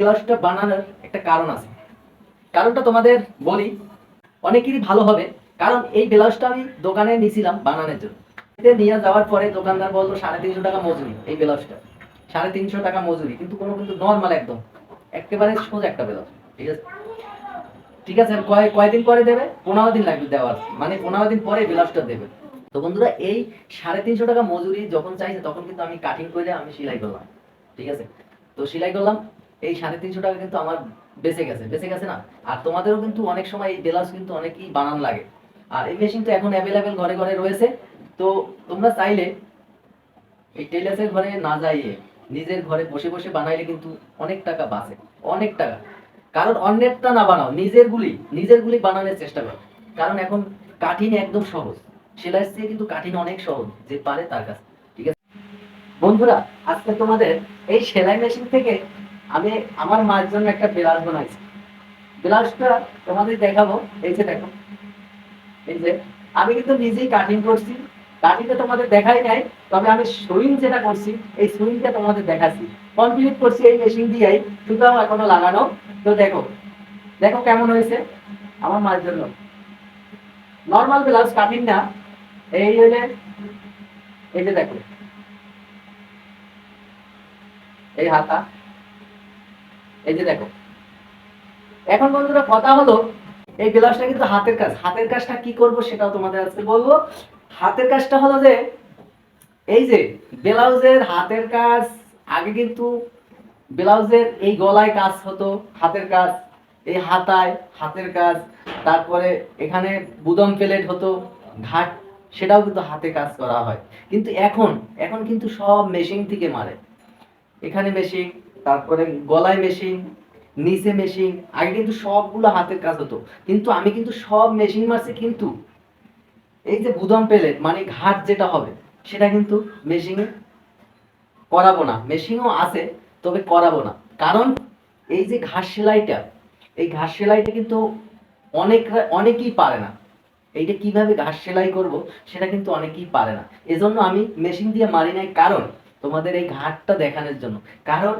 ব্লাউজটা বানানোর একটা কারণ আছে। কারণটা তোমাদের বলি, অনেকেরই ভালো হবে, কারণ এই ব্লাউজটা আমি দোকানে নিয়েছিলাম বানানোর জন্য। এতে নিয়ে যাওয়ার পরে দোকানদার বলল, সাড়ে তিনশো টাকা মজুরি এই ব্লাউজটা। সাড়ে তিনশো টাকা মজুরি, কিন্তু কোনো কিন্তু নর্মাল একদম। একেবারে সোজা একটা ব্লাউজ, ঠিক আছে? ঠিক আছে, কয়, কয়দিন পরে দেবে? পনেরো দিন লাগবে দেওয়ার। মানে পনেরো দিন পরে ব্লাউজটা দেবে। তো বন্ধুরা, এই সাড়ে তিনশো টাকা মজুরি যখন চাইছে, তখন কিন্তু আমি কাটিং করে আমি সেলাই করলাম, ঠিক আছে? তো সেলাই করলাম এই সাড়ে তিনশো টাকা কিন্তু আমার বেঁচে গেছে বেঁচে গেছে না? আর তোমাদেরও কিন্তু অনেক সময় এই ব্লাউজ কিন্তু অনেকই বানান লাগে। আর এই মেশিন তো এখন অ্যাভেলেবেল ঘরে ঘরে রয়েছে। তো তোমরা চাইলে এই টেলার্সের ঘরে না যাইয়ে নিজের ঘরে বসে বসে বানাইলে কিন্তু অনেক টাকা বাঁচে, অনেক টাকা। কারণ অন্যেরটা না বানাও, নিজের গুলি নিজের গুলি বানানোর চেষ্টা করো। কারণ এখন কাঠিন একদম সহজ সেলাইয়ের চেয়ে কিন্তু কাঠিন অনেক সহজ, যে পারে তার কাছে, ঠিক আছে? বন্ধুরা, আজকে তোমাদের এই সেলাই মেশিন থেকে আমি আমার মায়ের জন্য একটা ব্লাউজ বানাইছি। ব্লাউজটা তোমাদের দেখাবো। এই যে দেখো। এই যে, আমি কিন্তু নিজেই কাটিং করছি। কাটিংটা তোমাদের দেখাই নাই, তবে আমি সুইং যেটা করছি, এই সুইংটা তোমাদের দেখাচ্ছি। কমপ্লিট করছি এই মেশিন দিয়েই, সুতাও এখনও লাগানো। তো দেখো দেখো কেমন হয়েছে আমার মায়ের জন্য। নর্মাল ব্লাউজ কাটিং না, এই হলে এই যে দেখো। এই হাতা। এই যে দেখো। এখন বন্ধুরা কথা হলো, এই ব্লাউজটা কিন্তু হাতের কাজ। হাতের কাজটা কি করব সেটাও তোমাদের আজকে বলব। হাতের কাজটা হলো যে, এই যে ব্লাউজের হাতের কাজ, আগে কিন্তু ব্লাউজের এই গলায় কাজ হতো, হাতের কাজ, এই হাতায় হাতের কাজ, তারপরে এখানে বুদম প্লেট হতো, ঘাট, সেটাও কিন্তু হাতে কাজ করা হয়। কিন্তু এখন এখন কিন্তু সব মেশিন থেকে মারে। এখানে মেশিন তারপরে গলায় মেশিন নিচে মেশিন আগে কিন্তু সবগুলো হাতের কাজ হতো। কিন্তু আমি কিন্তু সব মেশিন মারছি কিন্তু এই যে বুদম প্লেট মানে ঘাট যেটা হবে, সেটা কিন্তু মেশিনে করাবো না। মেশিনও আছে, তবে করাবো না। কারণ এই যে ঘাস সেলাইটা, এই ঘাস সেলাইটা কিন্তু অনেক অনেকেই পারে না। এইটা কীভাবে ঘাস সেলাই করব, সেটা কিন্তু অনেকেই পারে না। এজন্য আমি মেশিন দিয়ে মারি নাই কারণ তোমাদের এই ঘাটটা দেখানোর জন্য। কারণ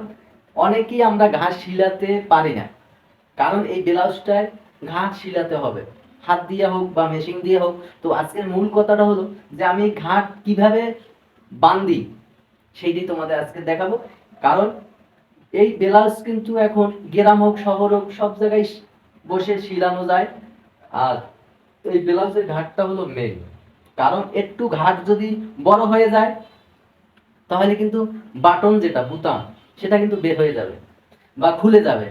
অনেকেই আমরা ঘাস শিলাতে পারি না। কারণ এই ব্লাউজটায় ঘাস শিলাতে হবে। হাত দিয়ে হোক বা মেশিন দিয়ে হোক। তো আজকের মূল কথাটা হলো যে আমি ঘাট কীভাবে বান্ধি সেইটি তোমাদের আজকে দেখাবো। কারণ এই ব্লাউজ কিন্তু এখন গ্রাম হোক, শহর হোক, সব জায়গায় বসে শিলানো যায়। আর এই ব্লাউজের ঘাটটা হলো মেন কারণ একটু ঘাট যদি বড় হয়ে যায়, তাহলে কিন্তু বাটন যেটা, বুতাম সেটা কিন্তু বের হয়ে যাবে বা খুলে যাবে,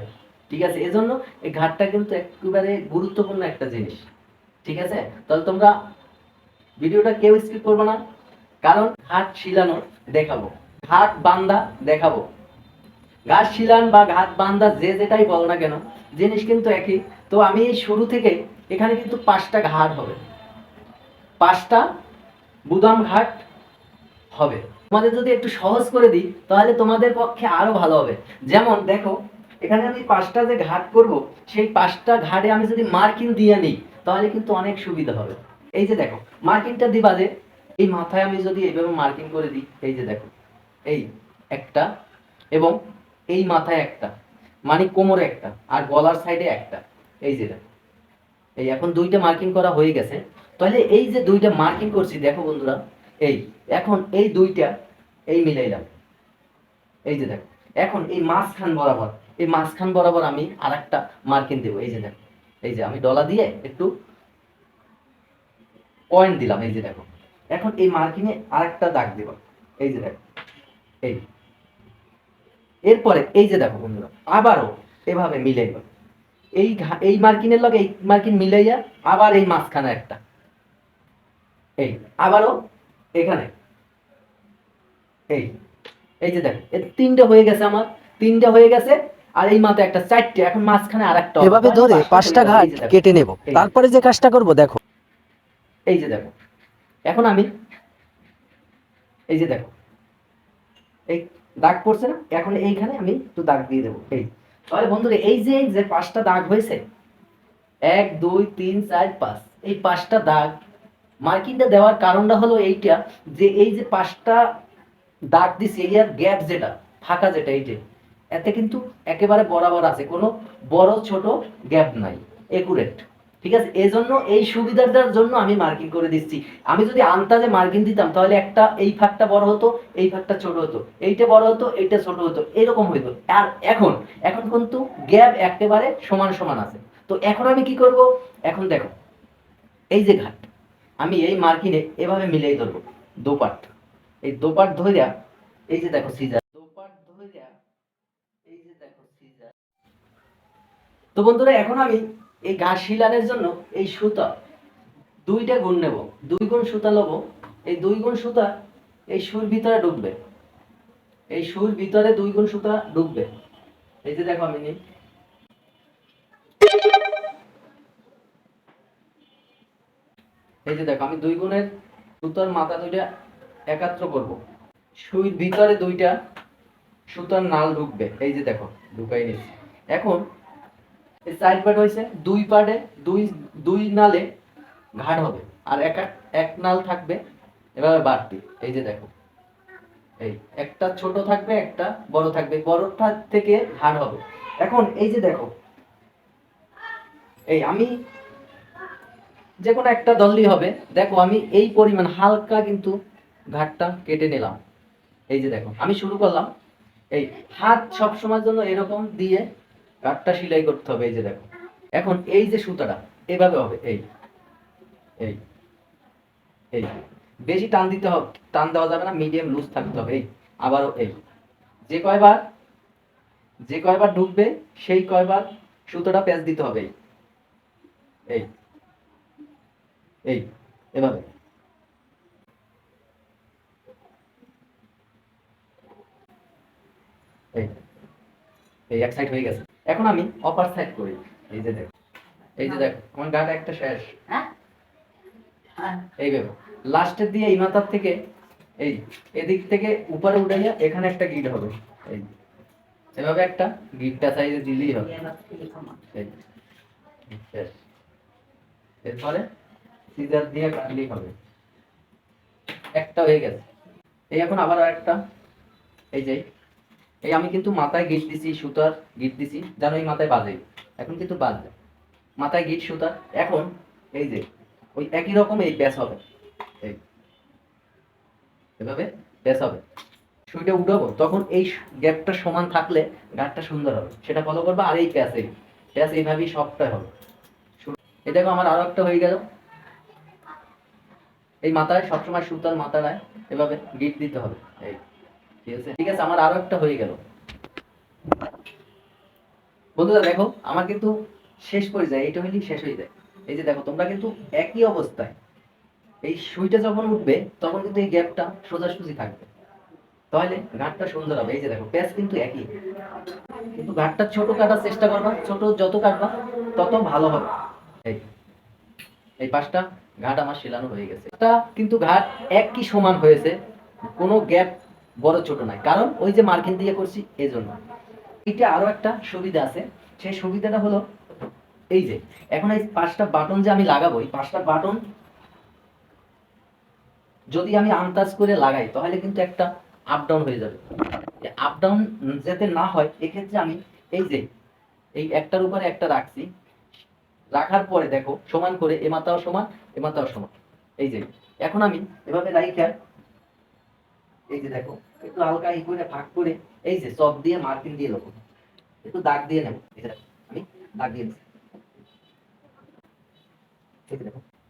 ঠিক আছে? এজন্য এই ঘাটটা কিন্তু একেবারে গুরুত্বপূর্ণ একটা জিনিস, ঠিক আছে? তাহলে তোমরা ভিডিওটা কেউ স্কিপ করবে না, কারণ ঘাট শিলানো দেখাবো, ঘাট বান্দা দেখাবো। ঘাট শিলান বা ঘাট বান্দা যে যেটাই বলো না কেন, জিনিস কিন্তু একই। তো আমি এই শুরু থেকে এখানে কিন্তু পাঁচটা ঘাট হবে। পাঁচটা বুদাম ঘাট হবে। তোমাদের যদি একটু সহজ করে দিই, তাহলে তোমাদের পক্ষে আরও ভালো হবে। যেমন দেখো, এখানে আমি পাঁচটা যে ঘাট করব, সেই পাঁচটা ঘাটে আমি যদি মার্কিং দিয়ে নিই, তাহলে কিন্তু অনেক সুবিধা হবে। এই যে দেখো মার্কিংটা দিবা যে, এই মাথায় আমি যদি এইভাবে মার্কিং করে দিই, এই যে দেখো, এই একটা এবং এই মাথায় একটা মানে কোমরে একটা, আর গলার সাইডে একটা, এই যে দেখো। এই এখন দুইটা মার্কিং করা হয়ে গেছে। তাহলে এই যে দুইটা মার্কিং করছি, দেখো বন্ধুরা এই, এখন এই দুইটা, এই মিলাইলাম এই যে দেখো, এখন এই মাঝখান বরাবর, এই মাঝখান বরাবর আমি আর একটা মার্কিং দেবো। এই যে দেখো, এই যে আমি ডলা দিয়ে একটু পয়েন্ট দিলাম, এই যে দেখো। এখন এই মার্কিংয়ে আরেকটা দাগ দেব। এই যে দেখো, এই। এরপরে এই যে দেখো বন্ধুরা, আবারও এভাবে মিলাইব এই এই মার্কিনের লগে এই মার্কিন মিলাইয়া আবার এই মাঝখানে একটা। এই, আবারও এখানে। এই এই যে দেখো এই তিনটে হয়ে গেছে আমার তিনটে হয়ে গেছে আর এই মাথায় একটা চারটে এখন মাঝখানে আর একটা এভাবে ধরে পাঁচটা ঘাট কেটে নেব। তারপরে যে কাজটা করব দেখো। এই যে দেখো এখন আমি এই যে দেখো এই দাগ পড়ছে না? এখন এইখানে আমি একটু দাগ দিয়ে দেবো। এই তাহলে বন্ধুরা এই যে যে পাঁচটা দাগ হয়েছে এক দুই তিন চার পাঁচ এই পাঁচটা দাগ মার্কিংটা দেওয়ার কারণটা হলো এইটা যে এই যে পাঁচটা দাগ দিছি, এই আর গ্যাপ যেটা, ফাঁকা যেটা, এই যে, এতে কিন্তু একেবারে বরাবর আছে, কোনো বড় ছোট গ্যাপ নাই একুরেট ঠিক আছে? এই জন্য এই সুবিধাটার জন্য আমি মার্কিং করে দিচ্ছি। আমি যদি আন্তাজে মার্কিং দিতাম, তাহলে একটা এই ফাঁকটা বড় হতো, এই ফাঁকটা ছোট হতো, এইটা বড় হতো, এইটা ছোট হতো, এরকম হইতো। আর এখন এখন কিন্তু গ্যাপ একেবারে সমান সমান আছে। তো এখন আমি কি করব? এখন দেখো, এই যে ঘাট আমি এই মার্কিনে এভাবে মিলেই ধরবো। দোপাট। এই দোপাট ধইরা, এই যে দেখো সিজার। এই যে দেখো সিজার। তো বন্ধুরা, এখন আমি এই ঘাস শিলানের জন্য এই সুতা দুইটা গুণ নেব। দুই গুণ সুতা নেব এই দুই গুণ সুতা এই সুর ভিতরে ঢুকবে এই সুর ভিতরে দুই গুণ সুতা ঢুকবে এই যে দেখো আমি নিই। এই যে দেখো, আমি দুই গুণের সুতার মাথা দুইটা একাত্র করব। সুইর ভিতরে দুইটা, সুতার নাল ঢুকবে। এই যে দেখো, ঢুকাই নিচ্ছি এখন এই চার পার্ট হয়েছে, দুই পার্টে দুই দুই নালে ঘাট হবে। আর এক এক নাল থাকবে, এভাবে বাড়তি। এই যে দেখো, এই একটা ছোট থাকবে, একটা বড় থাকবে। বড়টা থেকে ঘাট হবে। এখন এই যে দেখো, এই আমি যে কোনো একটা দলই হবে। দেখো, আমি এই পরিমাণ হালকা কিন্তু ঘাটটা কেটে নিলাম। এই যে দেখো, আমি শুরু করলাম। এই হাত সব সময়ের জন্য এরকম দিয়ে ঘাটটা সেলাই করতে হবে, এই যে দেখো। এখন এই যে সুতাটা, এভাবে হবে, এই এই এই। বেশি টান দিতে হবে, টান দেওয়া যাবে না মিডিয়াম লুজ থাকতে হবে, এই, আবারও এই। যে কয়বার যে কয়বার ঢুকবে, সেই কয়বার সুতোটা প্যাঁচ দিতে হবে এই। এই এভাবে। এই এই এক সাইড হয়ে গেছে। এখন আমি অপার সাইড করি। এই যে দেখো এই যে দেখো আমার গাটা একটা শেষ। এই দেখো লাস্টের দিয়ে এই মাথার থেকে এই এদিক থেকে উপরে উঠাইয়া এখানে একটা গিট হবে। এই এভাবে একটা গিটটা সাইজে দিলেই হবে। এরপরে সিজার দিয়ে কাটলেই হবে। একটা হয়ে গেছে। এই এখন আবার একটা এই যে, এই আমি কিন্তু মাথায় গিট দিছি সুতার গিট দিছি, যেন এই মাথায় বাজে। এখন কিন্তু বাজবে। মাথায় গিট সুতার। এখন এই যে, ওই একই রকম এই প্যাচ হবে। এই, এভাবে প্যাচ হবে। সুইটা উঠাবো, তখন এই গ্যাপটা সমান থাকলে গাঠটা সুন্দর হবে। সেটা ফলো করব, আর এই প্যাচ এই। প্যাচ এইভাবেই সবটাই হবে। এই দেখো, আমার আরও একটা হয়ে গেল। এই মাথায় সবসময় সুতার মাথায় এভাবে গিট দিতে হবে। এই, ঠিক আছে? ঠিক আছে, আমার আরও একটা হয়ে গেল। বন্ধুরা, দেখো, আমার কিন্তু শেষ পর্যায়ে এইটা হইলেই শেষ হয়ে যায়। এই যে দেখো, তোমরা কিন্তু একই অবস্থায় এই সুইটা যখন উঠবে, তখন কিন্তু এই গ্যাপটা সোজাসুজি থাকবে। তাহলে ঘাটটা সুন্দর হবে। এই যে দেখো, প্যাচ কিন্তু একই। কিন্তু ঘাটটা ছোট কাটার চেষ্টা করবা, ছোট যত কাটবা, তত ভালো হবে। এই এই পাঁচটা ঘাট আমার শিলানো হয়ে গেছে। কিন্তু ঘাট একই সমান হয়েছে, কোনো গ্যাপ বড় ছোট নাই কারণ ওই যে মার্কিন দিয়ে করছি এই জন্য এটা আরও একটা সুবিধা আছে। সেই সুবিধাটা হলো এই যে, এখন এই পাঁচটা বাটন যে আমি লাগাবো, এই পাঁচটা বাটন যদি আমি আন্দাজ করে লাগাই, তাহলে কিন্তু একটা আপ ডাউন হয়ে যাবে। আপ ডাউন যাতে না হয়, এক্ষেত্রে আমি এই যে, এই একটার উপরে একটা রাখছি রাখার পরে দেখো, সমান করে এ মাথাও সমান, এ মাথাও সমান। এই যে, এখন আমি এভাবে রাইখা এই যে দেখো, একটু হালকা ই করে ভাগ করে, এই যে চক দিয়ে মার্কিং দিয়ে দেবো একটু দাগ দিয়ে নেব আমি দাগ দিয়ে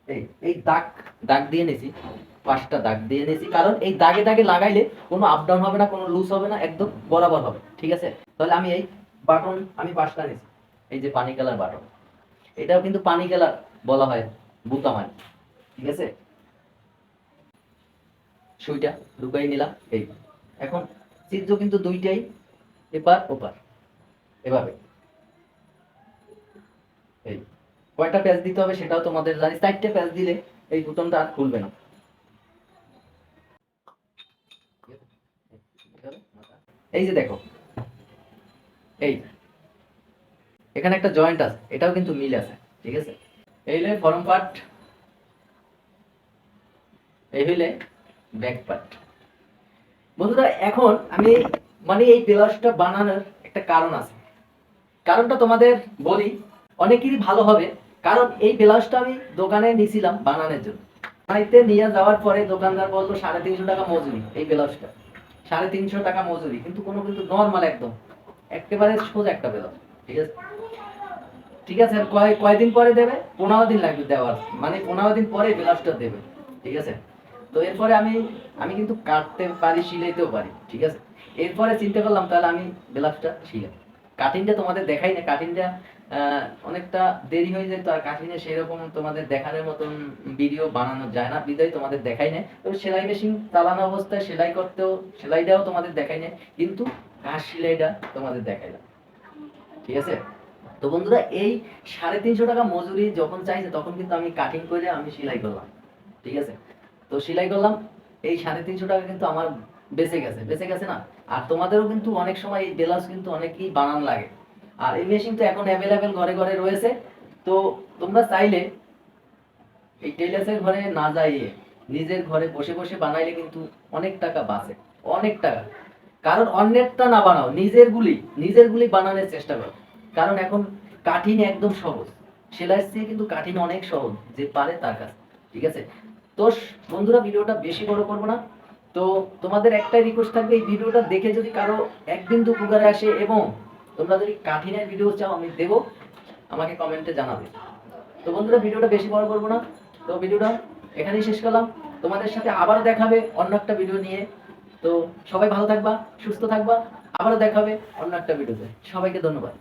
এই এই দাগ দাগ দিয়ে নিয়েছি পাঁচটা দাগ দিয়ে নিয়েছি কারণ এই দাগে দাগে লাগাইলে কোনো আপ ডাউন হবে না, কোনো লুজ হবে না, একদম বরাবর হবে, ঠিক আছে? তাহলে আমি এই বাটন, আমি পাঁচটা নিয়েছি এই যে পানি কালার বাটন। এটাও কিন্তু পানি কালার বলা হয় বুতামানি ঠিক আছে? সুইটা ঢুকাই নিলাম, এই। এখন চিত্র কিন্তু দুইটাই, এপার, ওপার। এভাবে। এই। কয়টা প্যাচ দিতে হবে, সেটাও তোমাদের জানি। চারটে প্যাচ দিলে এই বুতনটা আর খুলবে না। এই যে দেখো। এই। এখানে একটা জয়েন্ট আছে, এটাও কিন্তু মিল আছে, ঠিক আছে? এই হলে ফরম পার্ট এই হইলে ব্যাক পার্ট বন্ধুরা, এখন আমি মানে এই ব্লাউজটা বানানোর একটা কারণ আছে। কারণটা তোমাদের বলি, অনেকেরই ভালো হবে, কারণ এই ব্লাউজটা আমি দোকানে নিয়েছিলাম বানানোর জন্য। বানাইতে নিয়ে যাওয়ার পরে দোকানদার বলতো সাড়ে তিনশো টাকা মজুরি এই ব্লাউজটা সাড়ে তিনশো টাকা মজুরি, কিন্তু কোনো কিন্তু নর্মাল একদম, একেবারে সোজা একটা ব্লাউজ ঠিক আছে? ঠিক আছে, কয় কয়দিন পরে দেবে? পনেরো দিন লাগবে দেওয়ার। মানে পনেরো দিন পরে ব্লাউজটা দেবে। ঠিক আছে? তো এরপরে আমি আমি কিন্তু কাটতে পারি সিলাইতেও পারি। ঠিক আছে? এরপরে চিন্তা করলাম তাহলে আমি ব্লাউজটা শিলাই। কাটিংটা তোমাদের দেখাই না। কাটিংটা অনেকটা দেরি হয়ে যায় তো, আর কাটিংয়ে সেরকম তোমাদের দেখানোর মতন ভিডিও বানানো যায় না। বিদায় তোমাদের দেখাই না তো সেলাই মেশিন চালানো অবস্থায় সেলাই করতেও, সেলাইটাও তোমাদের দেখাই না কিন্তু কাজ সেলাইটা তোমাদের দেখাই না ঠিক আছে? তো বন্ধুরা, এই সাড়ে তিনশো টাকা মজুরি যখন চাইছে, তখন কিন্তু আমি কাটিং করে আমি সেলাই করলাম। ঠিক আছে? তো সেলাই করলাম, এই সাড়ে তিনশো টাকা কিন্তু আমার বেঁচে গেছে। বেঁচে গেছে না? আর তোমাদেরও কিন্তু অনেক সময় এই ব্লাউজ কিন্তু অনেকই বানান লাগে। আর এই মেশিন তো এখন অ্যাভেলেবেল ঘরে ঘরে রয়েছে। তো তোমরা চাইলে এই টেলার্সের ঘরে না যাইয়ে নিজের ঘরে বসে বসে বানাইলে কিন্তু অনেক টাকা বাঁচে। অনেক টাকা। কারণ অন্যেরটা না বানাও, নিজের গুলি নিজের গুলি বানানোর চেষ্টা করো। কারণ এখন কাঠিন একদম সহজ। সেলাইয়ের চেয়ে কিন্তু কাঠিন অনেক সহজ, যে পারে তার কাছে ঠিক আছে? তো বন্ধুরা, ভিডিওটা বেশি বড় করব না। তো তোমাদের একটাই রিকোয়েস্ট থাকবে, এই ভিডিওটা দেখে যদি কারও একদিন তো উপকারে আসে এবং তোমরা যদি কাঠিনের ভিডিও চাও, আমি দেবো, আমাকে কমেন্টে জানাবে। তো বন্ধুরা, ভিডিওটা বেশি বড় করব না। তো ভিডিওটা এখানেই শেষ করলাম। তোমাদের সাথে আবারও দেখাবে অন্য একটা ভিডিও নিয়ে। তো সবাই ভালো থাকবা, সুস্থ থাকবা। আবারও দেখাবে অন্য একটা ভিডিওতে সবাইকে ধন্যবাদ।